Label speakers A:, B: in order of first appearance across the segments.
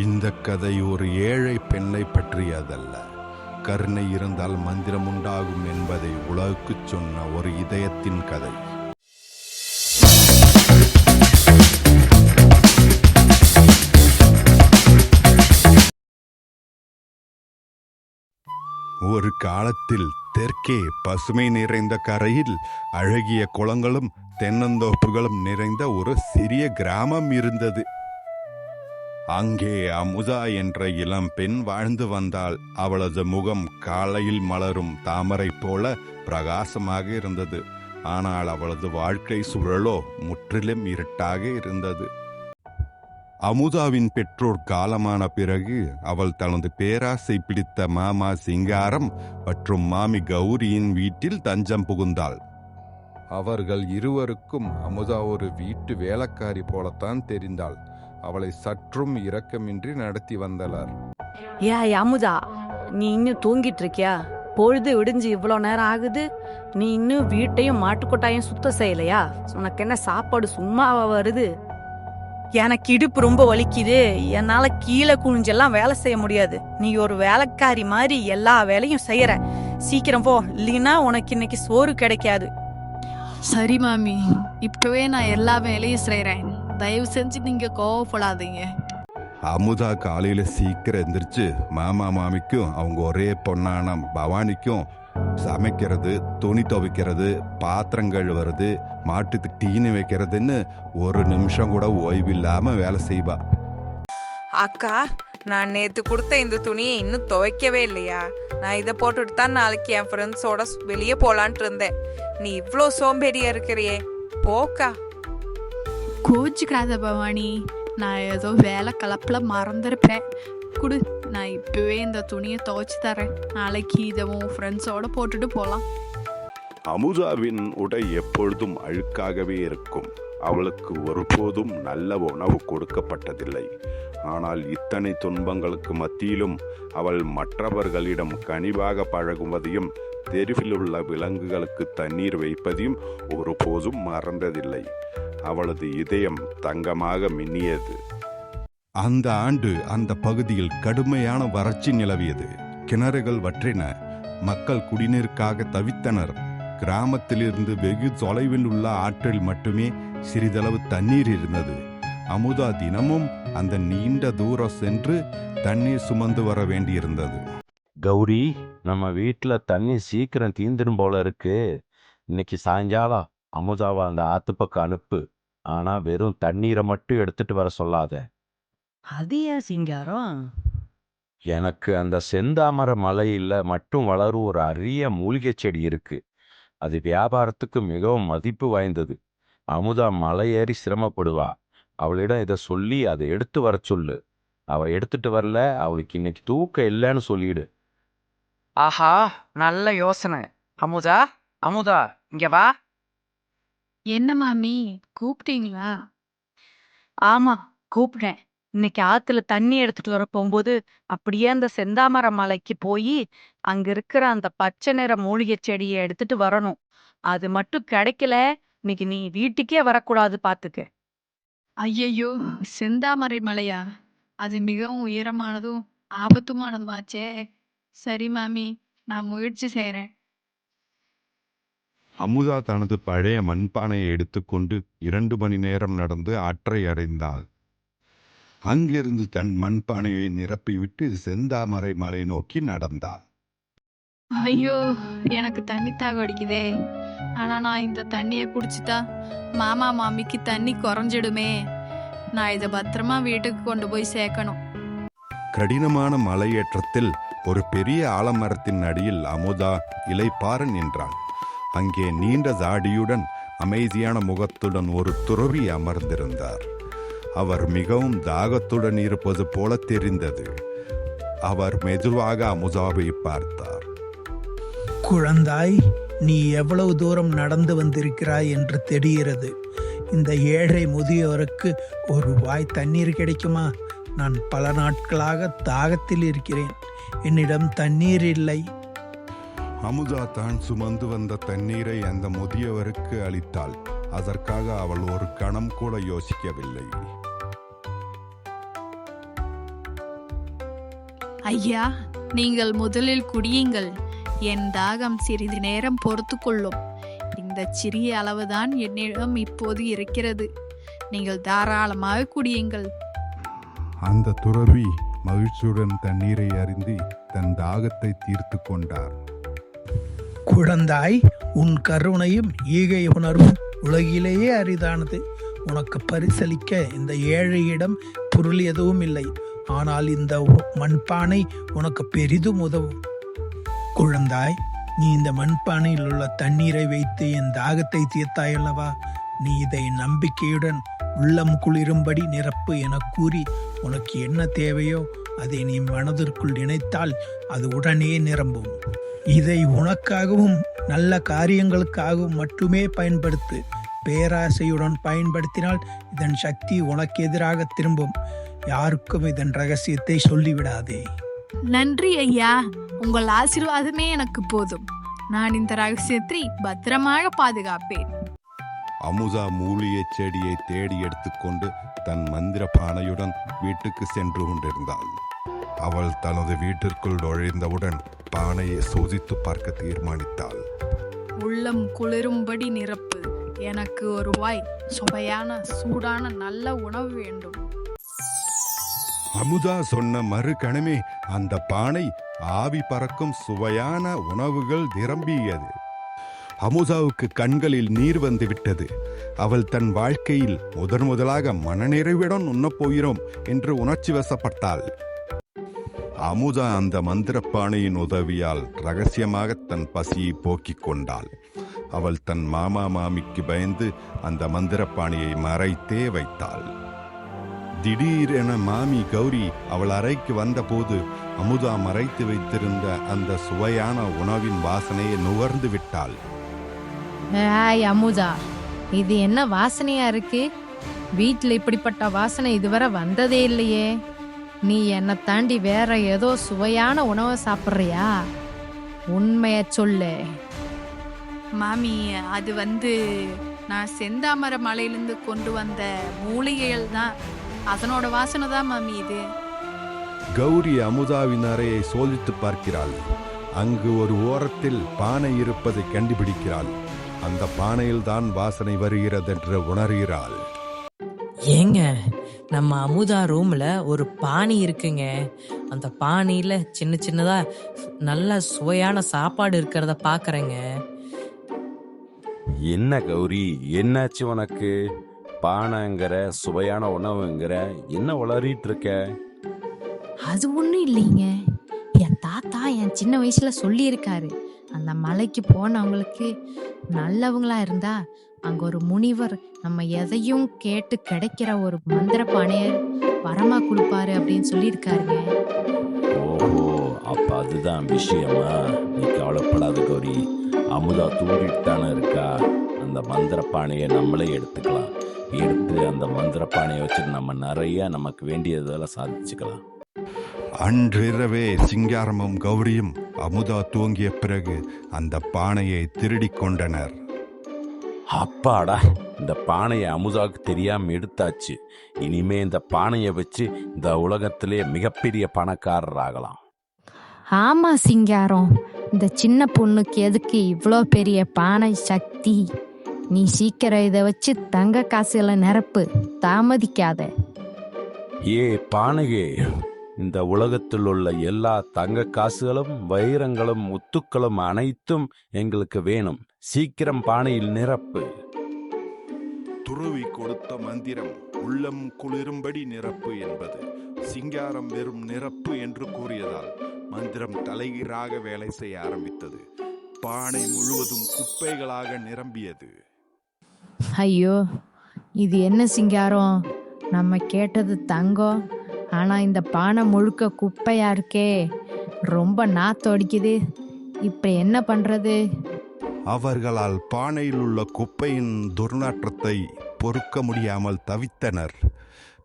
A: இந்த கதை ஒரு ஏழை பெண்ணை பற்றியதல்ல. கருணை இருந்தால் மந்திரம் உண்டாகும் என்பதை உலகுக்குச் சொன்ன ஒரு இதயத்தின் கதை. ஒரு காலத்தில் தெற்கே பசுமை நிறைந்த கரையில் அழகிய குளங்களும் தென்னந்தோப்புகளும் நிறைந்த ஒரு சிறிய கிராமம் இருந்தது. அங்கே அமுதா என்ற இளம் பெண் வாழ்ந்து வந்தாள். அவளது முகம் காலையில் மலரும் தாமரை போல பிரகாசமாக இருந்தது. ஆனால் அவளது வாழ்க்கை சுழலோ முற்றிலும் இருட்டாக இருந்தது. அமுதாவின் பெற்றோர் காலமான பிறகு அவள் தனது பேராசை பிடித்த மாமா சிங்காரம் மற்றும் மாமி கௌரியின் வீட்டில் தஞ்சம் புகுந்தாள். அவர்கள் இருவருக்கும் அமுதா ஒரு வீட்டு வேலைக்காரி போலத்தான் தெரிந்தாள். அவளை சற்றும் இரக்கமின்றி நடத்தி வந்தனர்
B: ஏய் அமுதா நீ இன்னும் தூங்கிட்டு இருக்கியா பொழுது விடிஞ்சு இவ்வளோ நேரம் ஆகுது நீ இன்னும் வீட்டையும் மாட்டுக்கொட்டாயும் சுத்தம் செய்யலையா? உனக்கு என்ன சாப்பாடு சும்மாவா வருது? எனக்கு இடுப்பு ரொம்ப வலிக்குது என்னால கீழே குனிஞ்செல்லாம் வேலை செய்ய முடியாது. நீ ஒரு வேலைக்காரி மாதிரி எல்லா வேலையும் செய்யற. சீக்கிரம் போ இல்லைன்னா உனக்கு இன்னைக்கு சோறு கிடைக்காது.
C: சரி மாமி இப்பவே நான் எல்லா வேலையும் செய்றேன். தயவு செஞ்சு நீங்க கோவப்படாதீங்க.
A: அமுதா காலையில சீக்கிரம் எந்திரிச்சு மாமா மாமிக்கும் அவங்க ஒரே பொண்ணான பவானிக்கும் சமைக்கிறது துணி துவைக்கிறது பாத்திரம் கழுவுறது மாட்டுக்கு டீனு வைக்கிறதுன்னு ஒரு நிமிஷம் கூட ஓய்வில்லாம வேலை செய்வா.
D: அக்கா நான் நேத்து கொடுத்த இந்த துணியை இன்னும் துவைக்கவே இல்லையா? நான் இதை போட்டுட்டு தான் நாளைக்கு என் ஃப்ரெண்ட்ஸோட வெளியே போலான்ட்டு இருந்தேன். நீ இவ்வளோ சோம்பேறியா இருக்கிறியே. போக்கா.
C: கோச்சுக்கிறாத பவானி. நான் ஏதோ வேலை கலப்பில் மறந்துருப்பேன். குடு நான் இப்போவே இந்த துணியை துவைச்சி தரேன் நாளைக்கு இதை உன் ஃப்ரெண்ட்ஸோட போட்டுட்டு போகலாம்
A: அமுதாவின் உடை எப்பொழுதும் அழுக்காகவே இருக்கும். அவளுக்கு ஒருபோதும் நல்ல உணவு கொடுக்கப்பட்டதில்லை. ஆனால் இத்தனை துன்பங்களுக்கு மத்தியிலும் அவள் மற்றவர்களிடம் கனிவாக பழகுவதையும் தெருவில் உள்ள விலங்குகளுக்கு தண்ணீர் வைப்பதையும் ஒருபோதும் மறந்ததில்லை. அவளது இதயம் தங்கமாக மின்னியது. அந்த ஆண்டு அந்த பகுதியில் கடுமையான வறட்சி நிலவியது. கிணறுகள் வற்றின. மக்கள் குடிநீருக்காக தவித்தனர். கிராமத்திலிருந்து வெகு தொலைவில் உள்ள ஆற்றில் மட்டுமே சிறிதளவு தண்ணீர் இருந்தது. அமுதா தினமும் அந்த நீண்ட தூரம் சென்று தண்ணீர் சுமந்து வர வேண்டியிருந்தது.
E: கௌரி நம்ம வீட்டில் தண்ணி சீக்கிரம் தீந்துடும் போல இருக்கு. இன்னைக்கு சாயங்காலம் அமுதாவை அந்த ஆத்து பக்கம் அனுப்பு. ஆனா வெறும் தண்ணீரை மட்டும் எடுத்துட்டு வர சொல்லாத.
B: அது ஏன் சிங்காரம்?
E: எனக்கு அந்த செந்தாமரை மலையில மட்டும் வளரும் ஒரு அரிய மூலிகை செடி இருக்கு. அது வியாபாரத்துக்கு மிகவும் மதிப்பு வாய்ந்தது. அமுதா மலை ஏறி சிரமப்படுவா. அவளிடம் இதை சொல்லி அதை எடுத்து வர சொல்லு. அவ எடுத்துட்டு வரல அவளுக்கு இன்னைக்கு தூக்கம் இல்லைன்னு சொல்லிடு.
F: ஆஹா நல்ல யோசனை. அமுதா அமுதா இங்க வா.
C: என்ன மாமி? கூப்பிட்டீங்களா
B: ஆமா கூப்பிட்டேன் இன்னைக்கு ஆத்துல தண்ணி எடுத்துட்டு வர போகும்போது அப்படியே அந்த செந்தாமர மலைக்கு போய் அங்க இருக்கிற அந்த பச்சை நிற மூலிகை செடியை எடுத்துட்டு வரணும். அது மட்டும் கிடைக்கல. இன்னைக்கு நீ வீட்டுக்கே வரக்கூடாது பாத்துக்க.
C: ஐயையோ செந்தாமரை மலையா? அது மிகவும் உயரமானதும் ஆபத்துமானதுமாச்சே. சரி மாமி நான் முயற்சி செய்றேன்.
A: அமுதா தனது பழைய மண்பானையை எடுத்துக்கொண்டு இரண்டு மணி நேரம் நடந்து ஆற்றை அடைந்தாள் அங்கிருந்து தன் மண்பானையை நிரப்பிவிட்டு செந்தாமரை மலை நோக்கி நடந்தாள்.
C: ஐயோ எனக்கு தண்ணி தாக அடிக்குதே. ஆனா நான் இந்த தண்ணியை குடிச்சிட்டா மாமா மாமிக்கு தண்ணி குறைஞ்சிடுமே. நான் இதை பத்திரமா வீட்டுக்கு கொண்டு போய் சேர்க்கணும்.
A: கடினமான மலையேற்றத்தில் ஒரு பெரிய ஆலமரத்தின் அடியில் அமுதா இலைப்பார நின்றாள் அங்கே நீண்ட தாடியுடன் அமைதியான முகத்துடன் ஒரு துறவி அமர்ந்திருந்தார். அவர் மிகவும் தாகத்துடன் இருப்பது போல தெரிந்தது. அவர் மெதுவாக அமுதாவை பார்த்தார்.
G: குழந்தாய் நீ எவ்வளவு தூரம் நடந்து வந்திருக்கிறாய் என்று தெரிகிறது. இந்த ஏழை முதியவருக்கு ஒரு வாய் தண்ணீர் கிடைக்குமா? நான் பல நாட்களாக தாகத்தில் இருக்கிறேன். என்னிடம் தண்ணீர் இல்லை.
A: அமுதா தான் சுமந்து வந்த தண்ணீரை அந்த முதியவருக்கு அளித்தாள். அதற்காக அவள் ஒரு கணம் கூட யோசிக்கவில்லை.
C: ஐயா நீங்கள் முதலில் குடியுங்கள். என் தாகம் சிறிது நேரம் பொறுத்து கொள்ளும். இந்த சிறிய அளவுதான் என்னிடம் இப்போது இருக்கிறது. நீங்கள் தாராளமாக குடியுங்கள்.
A: அந்த துறவி மகிழ்ச்சியுடன் தண்ணீரை அருந்தி தன் தாகத்தை தீர்த்து கொண்டார்.
G: குழந்தாய் உன் கருணையும் ஈகை உணர்வும் உலகிலேயே அரிதானது. உனக்கு பரிசளிக்க இந்த ஏழையிடம் பொருள் எதுவும் இல்லை. ஆனால் இந்த மண்பானை உனக்கு பெரிதும் உதவும். குழந்தாய் நீ இந்த மண்பானையில் உள்ள தண்ணீரை வைத்து என் தாகத்தை தீர்த்தாய் அல்லவா? நீ இதை நம்பிக்கையுடன் உள்ளம் குளிரும்படி நிரப்பு என கூறி உனக்கு என்ன தேவையோ அதை நீ மனதிற்குள் நினைத்தால் அது உடனே நிரம்பும். இதை உனக்காகவும் நல்ல காரியங்களுக்காகவும் மட்டுமே பயன்படுத்து. பேராசையுடன் பயன்படுத்தினால் இதன் சக்தி உனக்கு எதிராக திரும்பும். யாருக்கும் இதன் ரகசியத்தை சொல்லிவிடாதே.
C: நன்றி ஐயா. உங்கள் ஆசீர்வாதமே எனக்கு போதும். நான் இந்த ரகசியத்தை பத்திரமாக பாதுகாப்பேன்.
A: அமுதா மூலிகை செடியை தேடி எடுத்துக்கொண்டு தன் மந்திர பானையுடன் வீட்டுக்கு சென்று கொண்டிருந்தாள். அவள் தனது வீட்டிற்குள் நுழைந்தவுடன் பானையை சோதித்து பார்க்க தீர்மானித்தாள்.
C: உள்ளம் குளிரும்படி நிரப்பு. எனக்கு ஒரு வாய் சுவையான சூடான நல்ல உணவு வேண்டும்.
A: அமுதா சொன்ன மறுகணமே அந்த பானை ஆவி பறக்கும் சுவையான உணவுகள் நிரம்பியது. அமுதாவுக்கு கண்களில் நீர் வந்து விட்டது. அவள் தன் வாழ்க்கையில் முதன் முதலாக மனநிறைவுடன் உண்ணப் போகிறோம் என்று உணர்ச்சி வசப்பட்டாள். அமுதா அந்த மந்திரப்பானையின் உதவியால் ரகசியமாக தன் பசியை போக்கிக் கொண்டாள். அவள் தன் மாமா மாமிக்கு பயந்து அந்த மந்திரப்பாணியை மறைத்தே வைத்தாள். திடீரென மாமி கௌரி அவள் அறைக்கு வந்தபோது அமுதா மறைத்து வைத்திருந்த அந்த சுவையான உணவின் வாசனையை நுகர்ந்து விட்டாள்.
H: ஏய் அமுதா இது என்ன வாசனையா இருக்கு? வீட்டில் இப்படிப்பட்ட வாசனை இதுவரை வந்ததே இல்லையே. நீ என்னை தாண்டி வேற ஏதோ சுவையான உணவை சாப்பிட்றியா? உண்மைய சொல்லு.
C: மாமி அது வந்து நான் செந்தாமர மலையிலிருந்து கொண்டு வந்த மூலிகைகள் தான். அதனோட வாசனை தான் மாமி இது.
A: கௌரி அமுதாவின் அறையை சோதித்து பார்க்கிறாள். அங்கு ஒரு ஓரத்தில் பானை இருப்பதை கண்டுபிடிக்கிறாள். அந்த பானையில் தான் வாசனை வருகிறதென்று உணர்கிறாள்.
I: ஏங்க நம்ம அமுதா ரூம்ல ஒரு பானை இருக்குங்க. அந்த பானையில சின்ன சின்னதா நல்ல சுவையான சாப்பாடு இருக்கிறத பாக்குறேங்க.
E: என்ன கௌரி என்னாச்சு உனக்கு? பானைங்கிற சுவையான உணவுங்கிற என்ன உளறிட்டு இருக்க?
H: அது ஒன்றும் இல்லைங்க. என் தாத்தா என் சின்ன வயசுல சொல்லியிருக்காரு. அந்த மலைக்கு போனவங்களுக்கு நல்லவங்களா இருந்தா அங்க ஒரு முனிவர் நம்ம எதையும் கேட்டு கிடைக்கிற ஒரு மந்திர பானைய வரமா கொடுப்பாரு அப்படின்னு சொல்லியிருக்காருங்க.
E: ஓஹோ அப்ப அதுதான் விஷயமா? நீ கவலைப்படாத கௌரி. அமுதா தூங்கிட்டு தானே இருக்கா? அந்த மந்திர பானையை நம்மளே எடுத்துக்கலாம். எடுத்து அந்த மந்திர பானையை வச்சு நம்ம நிறைய நமக்கு வேண்டியதெல்லாம் சாதிச்சுக்கலாம்.
A: அன்றிரவே சிங்காரமும் கௌரியும் அமுதா தூங்கிய பிறகு அந்த பானையை திருடிக் கொண்டனர்.
E: அப்பாடா இந்த பானையை அமுதாவுக்கு தெரியாம எடுத்தாச்சு. இனிமே இந்த பானையை வச்சு இந்த உலகத்திலே மிகப்பெரிய பணக்காரர் ஆகலாம்
H: ஆமா சிங்காரம். இந்த சின்ன பொண்ணுக்கு எதுக்கு இவ்வளோ பெரிய பானை சக்தி? நீ சீக்கிரம் இதை வச்சு தங்க காசுல நிரப்பு. தாமதிக்காத.
E: ஏ பானகே இந்த உலகத்தில் உள்ள எல்லா தங்க காசுகளும் வைரங்களும் முத்துக்களும் அனைத்தும் எங்களுக்கு வேணும். சீக்கிரம் பானையில் நிரப்பு.
A: துருவி கொடுத்த மந்திரம் உள்ளம் குளிரும்படி நிரப்பு என்பது சிங்காரம் வெறும் நிரப்பு என்று கூறியதால் மந்திரம் தலைகீழாக வேலை செய்ய ஆரம்பித்தது. பானை முழுவதும் குப்பைகளாக நிரம்பியது.
H: ஐயோ இது என்ன சிங்காரம்? நம்ம கேட்டது தங்கம் ஆனா இந்த பானை முழுக்க குப்பையா இருக்கே. ரொம்ப நாத்தம் அடிக்குது. இப்ப என்ன பண்றது?
A: அவர்களால் பானையில் உள்ள குப்பையின் துர்நாற்றத்தை பொறுக்க முடியாமல் தவித்தனர்.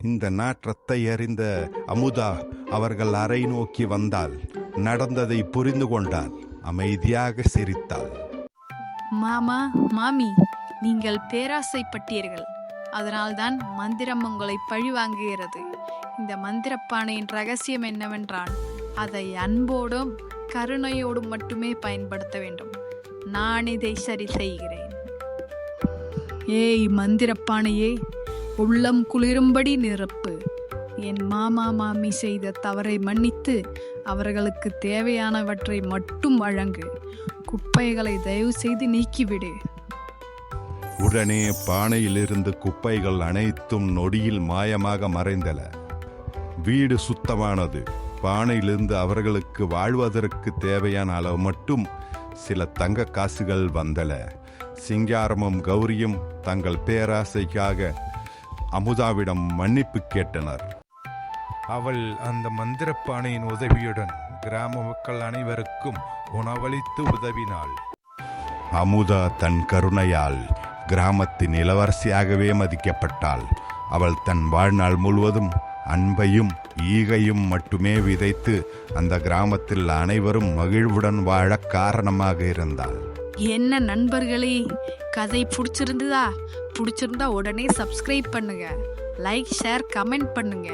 A: இந்த நாற்றத்தை அறிந்த அமுதா அவர்கள் அறை நோக்கி வந்தால் நடந்ததை புரிந்து கொண்டால் அமைதியாக சிரித்தாள்.
C: மாமா மாமி நீங்கள் பேராசைப்பட்டீர்கள். அதனால்தான் மந்திரம் உங்களை பழிவாங்குகிறது. இந்த மந்திரப்பானையின் ரகசியம் என்னவென்றால் அதை அன்போடும் கருணையோடும் மட்டுமே பயன்படுத்த வேண்டும். நான் இதை சரி செய்கிறேன் ஏய் மந்திரப்பானையே உள்ளம் குளிரும்படி நிரப்பு. என் மாமா மாமி செய்த தவறை மன்னித்து அவர்களுக்கு தேவையானவற்றை மட்டும் வழங்கு. குப்பைகளை தயவு செய்து நீக்கிவிடு.
A: உடனே பானையிலிருந்து குப்பைகள் அனைத்தும் நொடியில் மாயமாக மறைந்தன. வீடு சுத்தமானது. பானையிலிருந்து அவர்களுக்கு வாழ்வதற்கு தேவையான அளவு மட்டும் சில தங்க காசுகள் வந்தன. சிங்காரமும் கௌரியும் தங்கள் பேராசைக்காக அமுதாவிடம் மன்னிப்பு கேட்டனர். அவள் அந்த மந்திரப்பானையின் உதவியுடன் கிராம மக்கள் அனைவருக்கும் உணவளித்து உதவினாள். அமுதா தன் கருணையால் கிராமத்தின் இளவரசியாகவே மதிக்கப்பட்டாள். அவள் தன் வாழ்நாள் முழுவதும் அன்பையும் ஈகையும் மட்டுமே விதைத்து அந்த கிராமத்தில் அனைவரும் மகிழ்வுடன் வாழ காரணமாக இருந்தாள்.
C: என்ன நண்பர்களே கதை பிடிச்சிருந்ததா? பிடிச்சிருந்தா உடனே சப்ஸ்கிரைப் பண்ணுங்க. லைக் ஷேர் கமெண்ட் பண்ணுங்க.